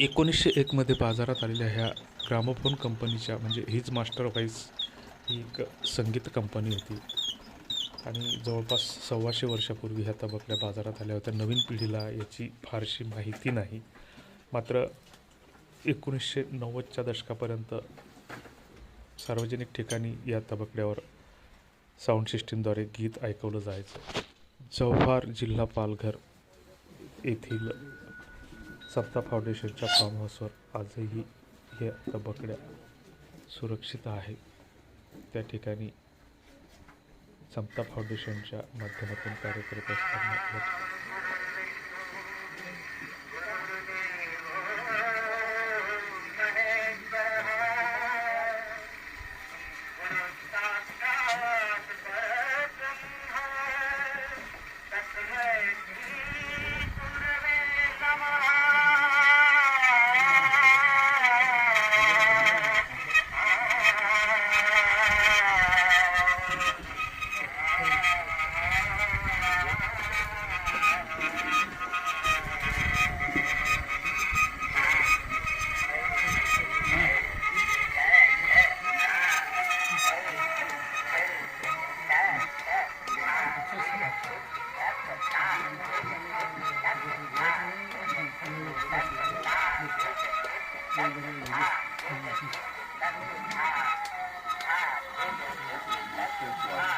एकोणीसशे एकमध्ये बाजारात आलेल्या ह्या ग्रामोफोन कंपनीच्या म्हणजे हीच मास्टर व्हाईस ही एक संगीत कंपनी होती. आणि जवळपास सव्वाशे वर्षापूर्वी ह्या तबकड्या बाजारात आल्या होत्या. नवीन पिढीला याची फारशी माहिती नाही. मात्र एकोणीसशे नव्वदच्या दशकापर्यंत सार्वजनिक ठिकाणी या तबकड्यावर साऊंड सिस्टीमद्वारे गीत ऐकवलं जायचं. जव्हार जिल्हा पालघर येथील सप्ता फाउंडेशनच्या फार्म हाऊसवर आजही या तबकड्या सुरक्षित आहे. त्या ठिकाणी समता फाउंडेशनच्या माध्यमातून कार्य करत असताना Thank you.